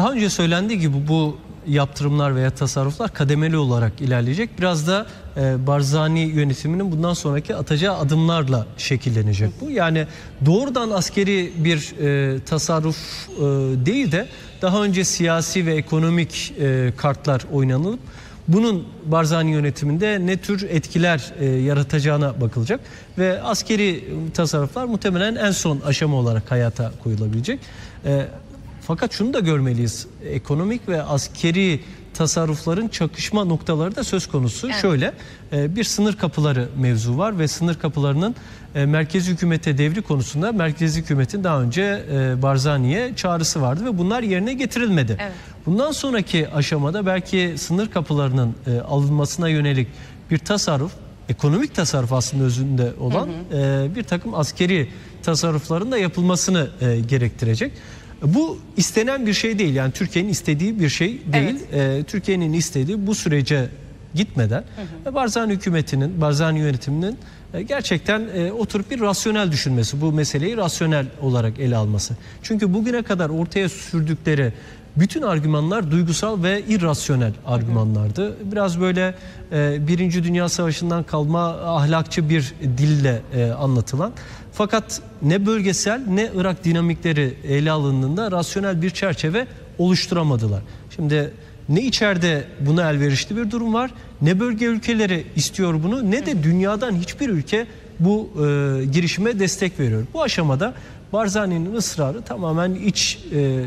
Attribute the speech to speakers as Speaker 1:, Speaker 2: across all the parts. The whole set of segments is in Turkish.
Speaker 1: daha önce söylendiği gibi bu yaptırımlar veya tasarruflar kademeli olarak ilerleyecek. Biraz da e, Barzani yönetiminin bundan sonraki atacağı adımlarla şekillenecek bu. Yani doğrudan askeri bir e, tasarruf e, değil de daha önce siyasi ve ekonomik e, kartlar oynanılıp bunun Barzani yönetiminde ne tür etkiler e, yaratacağına bakılacak ve askeri tasarruflar muhtemelen en son aşama olarak hayata koyulabilecek. E, fakat şunu da görmeliyiz. Ekonomik ve askeri tasarrufların çakışma noktaları da söz konusu.
Speaker 2: Evet.
Speaker 1: Şöyle e, bir sınır kapıları mevzu var ve sınır kapılarının e, merkezi hükümete devri konusunda merkezi hükümetin daha önce e, Barzani'ye çağrısı vardı ve bunlar yerine getirilmedi.
Speaker 2: Evet.
Speaker 1: Bundan sonraki aşamada belki sınır kapılarının alınmasına yönelik bir tasarruf, ekonomik tasarruf aslında özünde olan e, bir takım askeri tasarrufların da yapılmasını gerektirecek. Bu istenen bir şey değil yani Türkiye'nin istediği bir şey değil. E, Türkiye'nin istediği bu sürece gitmeden ve Barzani hükümetinin, Barzani yönetiminin e, gerçekten e, oturup bir rasyonel düşünmesi, bu meseleyi rasyonel olarak ele alması. Çünkü bugüne kadar ortaya sürdükleri bütün argümanlar duygusal ve irrasyonel argümanlardı. Biraz böyle e, Birinci Dünya Savaşı'ndan kalma ahlakçı bir dille e, anlatılan. Fakat ne bölgesel ne Irak dinamikleri ele alındığında rasyonel bir çerçeve oluşturamadılar. Şimdi ne içeride buna elverişli bir durum var ne bölge ülkeleri istiyor bunu ne de dünyadan hiçbir ülke bu e, girişime destek veriyor. Bu aşamada Barzani'nin ısrarı tamamen iç e,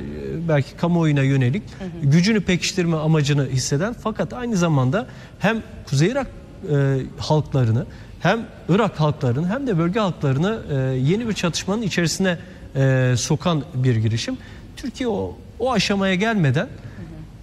Speaker 1: belki kamuoyuna yönelik gücünü pekiştirme amacını hisseden fakat aynı zamanda hem Kuzey Irak e, halklarını hem Irak halklarını hem de bölge halklarını e, yeni bir çatışmanın içerisine e, sokan bir girişim. Türkiye o, o aşamaya gelmeden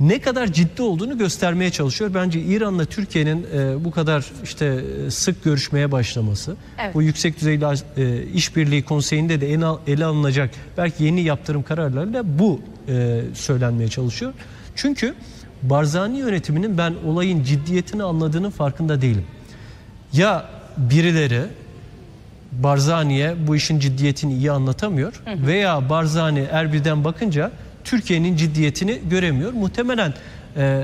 Speaker 1: ne kadar ciddi olduğunu göstermeye çalışıyor. Bence İran'la Türkiye'nin e, bu kadar işte e, sık görüşmeye başlaması,
Speaker 2: Evet.
Speaker 1: bu yüksek düzeyli e, işbirliği konseyinde de ele, ele alınacak belki yeni yaptırım kararlarıyla bu e, söylenmeye çalışıyor. Çünkü Barzani yönetiminin ben olayın ciddiyetini anladığının farkında değilim. Ya birileri Barzani'ye bu işin ciddiyetini iyi anlatamıyor veya Barzani Erbil'den bakınca Türkiye'nin ciddiyetini göremiyor. Muhtemelen e,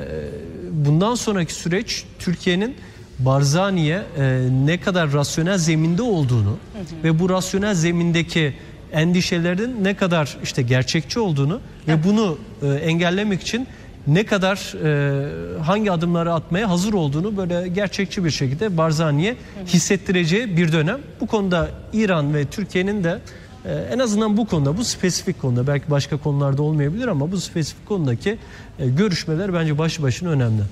Speaker 1: bundan sonraki süreç Türkiye'nin Barzani'ye e, ne kadar rasyonel zeminde olduğunu ve bu rasyonel zemindeki endişelerin ne kadar işte gerçekçi olduğunu ve bunu e, engellemek için ne kadar e, hangi adımları atmaya hazır olduğunu böyle gerçekçi bir şekilde Barzani'ye hissettireceği bir dönem. Bu konuda İran ve Türkiye'nin de e, en azından bu konuda bu spesifik konuda belki başka konularda olmayabilir ama bu spesifik konudaki e, görüşmeler bence başlı başına önemli.